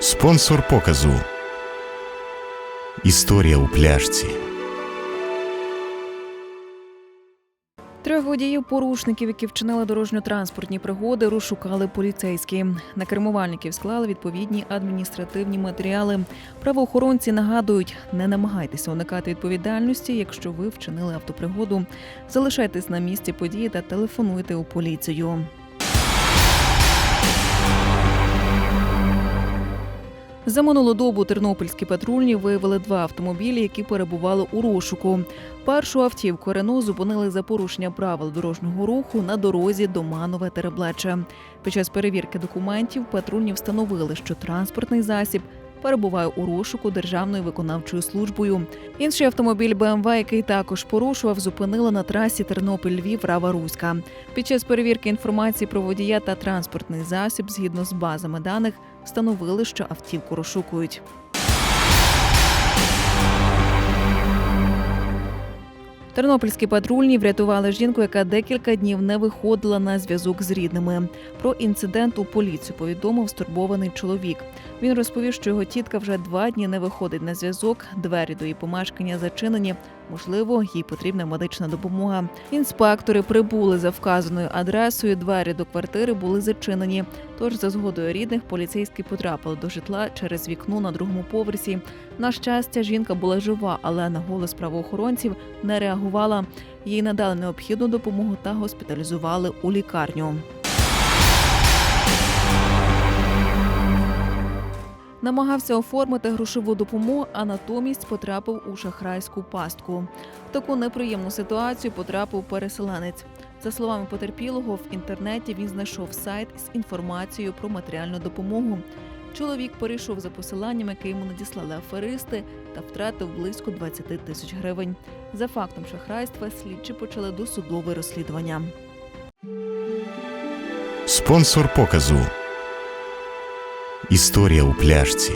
Спонсор показу. Історія у пляшці. Трьох водіїв порушників, які вчинили дорожньо-транспортні пригоди, розшукали поліцейські. На кермувальників склали відповідні адміністративні матеріали. Правоохоронці нагадують, не намагайтеся уникати відповідальності, якщо ви вчинили автопригоду. Залишайтесь на місці події та телефонуйте у поліцію. За минулу добу тернопільські патрульні виявили два автомобілі, які перебували у розшуку. Першу автівку Рено зупинили за порушення правил дорожнього руху на дорозі до Манове Тереблече. Під час перевірки документів патрульні встановили, що транспортний засіб перебуває у розшуку Державною виконавчою службою. Інший автомобіль БМВ, який також порушував, зупинила на трасі Тернопіль-Львів Рава Руська. Під час перевірки інформації про водія та транспортний засіб, згідно з базами даних, встановили, що автівку розшукують. Тернопільські патрульні врятували жінку, яка декілька днів не виходила на зв'язок з рідними. Про інцидент у поліцію повідомив стурбований чоловік. Він розповів, що його тітка вже два дні не виходить на зв'язок. Двері до її помешкання зачинені. Можливо, їй потрібна медична допомога. Інспектори прибули за вказаною адресою. Двері до квартири були зачинені. Тож, за згодою рідних, поліцейські потрапили до житла через вікно на другому поверсі. На щастя, жінка була жива, але на голос правоохоронців не реагувала. Їй надали необхідну допомогу та госпіталізували у лікарню. Намагався оформити грошову допомогу, а натомість потрапив у шахрайську пастку. В таку неприємну ситуацію потрапив переселенець. За словами потерпілого, в інтернеті він знайшов сайт з інформацією про матеріальну допомогу. Чоловік перейшов за посиланням, яке йому надіслали аферисти, та втратив близько 20 тисяч гривень. За фактом шахрайства слідчі почали досудове розслідування. Спонсор показу. Історія у пляшці.